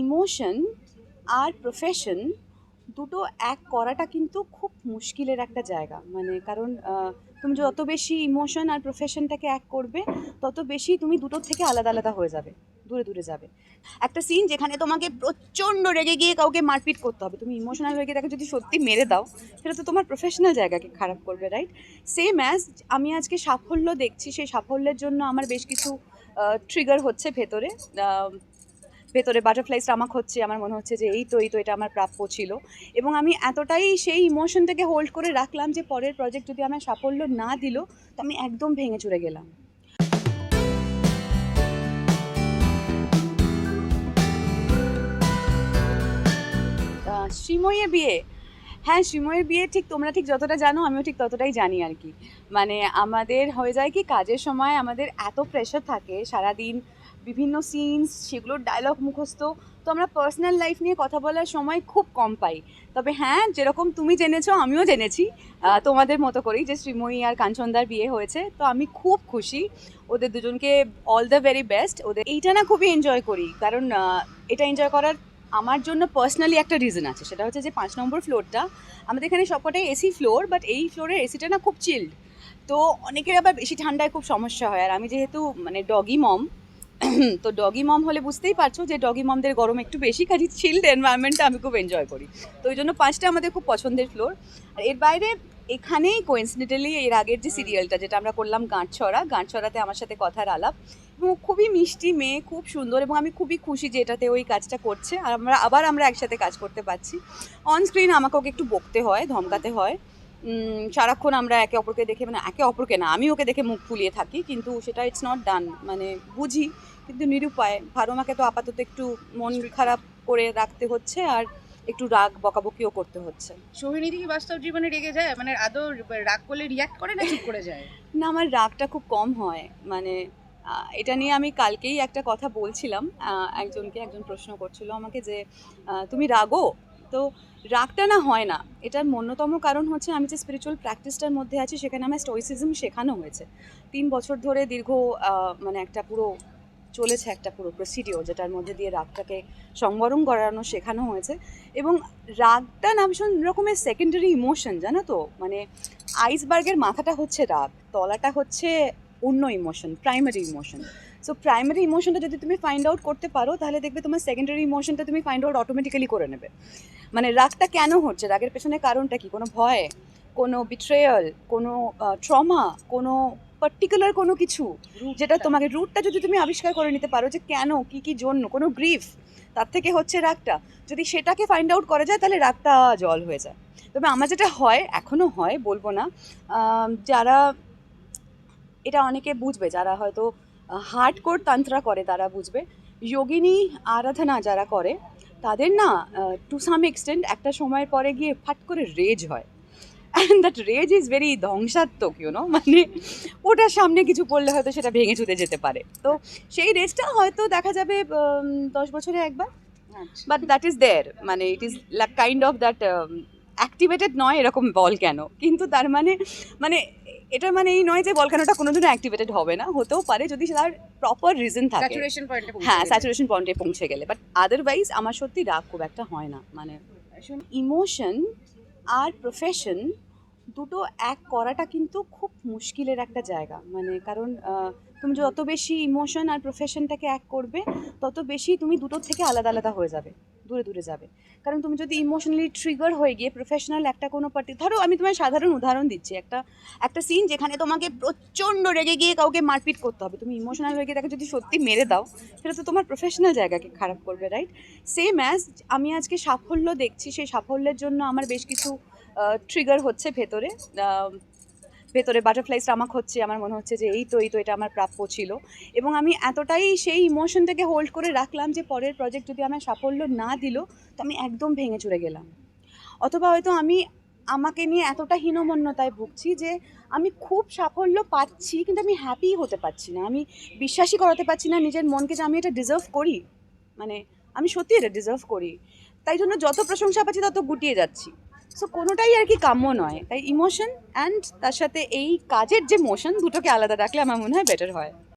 Emotion আর profession দুটো এক করাটা কিন্তু খুব মুশকিলের একটা জায়গা। মানে কারণ তুমি যত বেশি ইমোশন আর প্রফেশনটাকে এক করবে, তত বেশি তুমি দুটোর থেকে আলাদা আলাদা হয়ে যাবে, দূরে দূরে যাবে। একটা সিন যেখানে তোমাকে প্রচণ্ড রেগে গিয়ে কাউকে মারপিট করতে হবে। তুমি ইমোশনাল হয়ে গিয়ে তাকে যদি সত্যি মেরে দাও, সেটা তো তোমার প্রফেশনাল জায়গাকে খারাপ করবে রাইট সেম অ্যাজ আমি আজকে সাফল্য দেখছি, সেই সাফল্যের জন্য আমার বেশ কিছু ট্রিগার হচ্ছে ভেতরে। ভেতরে বাটারফ্লাই স্টামাক হচ্ছে, আমার মনে হচ্ছে যে এই তো এই তো, এটা আমার প্রাপ্য ছিল। এবং আমি এতটাই সেই ইমোশনটাকে হোল্ড করে রাখলাম যে পরের প্রজেক্ট যদি আমার সাফল্য না দিল, তো আমি একদম ভেঙে চুরে গেলাম। শ্রীময়ের বিয়ে। হ্যাঁ শ্রীময়ের বিয়ে ঠিক তোমরা ঠিক যতটা জানো, আমিও ঠিক ততটাই জানি আর কি। মানে আমাদের হয়ে যায় কি, কাজের সময় আমাদের এত প্রেশার থাকে, সারাদিন বিভিন্ন সিনস সেগুলোর ডায়লগ মুখস্থ। তো আমরা পার্সোনাল লাইফ নিয়ে কথা বলার সময় খুব কম পাই। তবে হ্যাঁ যেরকম তুমি জেনেছো, আমিও জেনেছি। তোমাদের মতো করেই যে শ্রীময়ী আর কাঞ্চনদার বিয়ে হয়েছে। তো আমি খুব খুশি। ওদের দুজনকে অল দ্য ভেরি বেস্ট ওদের এইটা না খুবই এনজয় করি। কারণ এটা এনজয় করার আমার জন্য পার্সোনালি একটা রিজন আছে। সেটা হচ্ছে যে পাঁচ নম্বর ফ্লোরটা আমাদের এখানে সবকটাই এসি ফ্লোর বাট এই ফ্লোরের এসিটা না খুব চিল্ড তো অনেকের আবার বেশি ঠান্ডায় খুব সমস্যা হয়। আর আমি যেহেতু মানে ডগি মম তো ডগি মম হলে বুঝতেই পারছ যে ডগি মমদের গরম একটু বেশি, কাজে চিল্ড এনভায়রনমেন্টটা আমি খুব এনজয় করি। তো ওই জন্য পাঁচটা আমাদের খুব পছন্দের ফ্লোর আর এর বাইরে এখানেই কোইন্সিডেন্টালি এর আগের যে সিরিয়ালটা যেটা আমরা করলাম গাঁটছড়া, গাঁটছড়াতে আমার সাথে কথার আলাপ। এবং খুবই মিষ্টি মেয়ে, খুব সুন্দর এবং আমি খুবই খুশি যে এটাতে ওই কাজটা করছে। আর আমরা, আবার আমরা একসাথে কাজ করতে পারছি। অন স্ক্রিন আমাকে ওকে একটু বকতে হয়, ধমকাতে হয়। সারাক্ষণ আমরা একে অপরকে দেখে মানে একে অপরকে না আমি ওকে দেখে মুখ ফুলিয়ে থাকি কিন্তু সেটা ইটস নট ডান মানে বুঝি কিন্তু নিরুপায়। ভারমাকে তো আপাতত একটু মন খারাপ করে রাখতে হচ্ছে আর একটু রাগ বকাবকিও করতে হচ্ছে। সোহিনী কি বাস্তব জীবনে রেগে যায়? মানে আদৌ রাগ করলে রিয়াক্ট করে না চুপ করে যায়? না আমার রাগটা খুব কম হয়। মানে এটা নিয়ে আমি কালকেই একটা কথা বলছিলাম একজনকে একজন প্রশ্ন করছিল আমাকে যে তুমি রাগো? তো রাগটা না হয় না। এটার অন্যতম কারণ হচ্ছে আমি যে স্পিরিচুয়াল প্র্যাকটিসটার মধ্যে আছি, সেখানে আমার স্টোইসিজম শেখানো হয়েছে। তিন বছর ধরে দীর্ঘ মানে একটা পুরো চলেছে একটা পুরো প্রসিডিওর যেটার মধ্যে দিয়ে রাগটাকে সংবরণ করানো শেখানো হয়েছে। এবং রাগটা না ভীষণ রকমের সেকেন্ডারি ইমোশন জানো তো? মানে আইসবার্গের মাথাটা হচ্ছে রাগ, তলাটা হচ্ছে অন্য emotion primary emotion so primary ইমোশনটা যদি তুমি ফাইন্ড আউট করতে পারো তাহলে দেখবে তোমার সেকেন্ডারি ইমোশনটা তুমি ফাইন্ড আউট অটোমেটিক্যালি করে নেবে। মানে রাগটা কেন হচ্ছে? রাগের পেছনে কারণটা কি? কোনো ভয়? কোনো বিট্রেয়াল কোনো ট্রমা কোনো পার্টিকুলার কোনো কিছু? যেটা তোমাকে রুটটা যদি তুমি আবিষ্কার করে নিতে পারো যে কেন কি কি জন্য কোনো গ্রিফ তার থেকে হচ্ছে রাগটা। যদি সেটাকে ফাইন্ড আউট করা যায় তাহলে রাগটা জল হয়ে যায়। তবে আমার যেটা হয় এখনও হয় বলব না যারা এটা অনেকে বুঝবে যারা হয়তো হার্ড কোর তন্ত্রা করে তারা বুঝবে? যোগিনী আরাধনা যারা করে তাদের না টু সাম এক্সটেন্ট একটা সময়ের পরে গিয়ে ফাট করে রেজ হয়। And that rage is very ধ্বংসাত্মক ইউনো মানে ওটার সামনে কিছু পড়লে হয়তো সেটা ভেঙে চুতে যেতে পারে। তো সেই রেজটা হয়তো দেখা যাবে দশ বছরে একবার। বাট দ্যাট ইজ দেয়ার মানে it is kind of that activated নয় এরকম বল কেন? কিন্তু তার মানে মানে এটা মানে এই নয় যে বলখানাটা কেনটা কোনোদিনও অ্যাক্টিভেটেড হবে না হতেও পারে যদি তার প্রপার রিজন থাকে। স্যাচুরেশন পয়েন্টে হ্যাঁ স্যাচুরেশন পয়েন্টে পৌঁছে গেলে। বাট আদারওয়াইজ আমার সত্যি রাগ খুব একটা হয় না। মানে ইমোশন আর প্রফেশন দুটো এক করাটা কিন্তু খুব মুশকিলের একটা জায়গা। মানে কারণ তুমি যত বেশি ইমোশন আর প্রফেশনটাকে এক করবে, তত বেশি তুমি দুটোর থেকে আলাদা আলাদা হয়ে যাবে, দূরে দূরে যাবে। কারণ তুমি যদি ইমোশনালি ট্রিগার হয়ে গিয়ে প্রফেশনাল একটা কোনো পার্টি ধরো আমি তোমায় সাধারণ উদাহরণ দিচ্ছি, একটা একটা সিন যেখানে তোমাকে প্রচণ্ড রেগে গিয়ে কাউকে মারপিট করতে হবে। তুমি ইমোশনাল হয়ে গিয়ে তাকে যদি সত্যি মেরে দাও, সেটা তো তোমার প্রফেশনাল জায়গাকে খারাপ করবে রাইট সেম অ্যাজ আমি আজকে সাফল্য দেখছি, সেই সাফল্যের জন্য আমার বেশ কিছু ট্রিগার হচ্ছে ভেতরে ভেতরে বাটারফ্লাই স্টামাক হচ্ছে, আমার মনে হচ্ছে যে এই তো এই তো, এটা আমার প্রাপ্য ছিল। এবং আমি এতটাই সেই ইমোশনটাকে হোল্ড করে রাখলাম যে পরের প্রজেক্ট যদি আমার সাফল্য না দিল, তো আমি একদম ভেঙে চুরে গেলাম। অথবা হয়তো আমি আমাকে নিয়ে এতটা হীনমন্যতায় ভুগছি যে আমি খুব সাফল্য পাচ্ছি, কিন্তু আমি হ্যাপি হতে পারছি না। আমি বিশ্বাসই করাতে পারছি না নিজের মনকে যে আমি এটা ডিজার্ভ করি। মানে আমি সত্যি এটা ডিজার্ভ করি। তাই জন্য যত প্রশংসা পাচ্ছি, তত গুটিয়ে যাচ্ছি। সো কোনোটাই আর কি কাম্য নয়। তাই ইমোশন অ্যান্ড তার সাথে এই কাজের যে মোশন দুটোকে আলাদা রাখলে আমার মনে হয় বেটার হয়।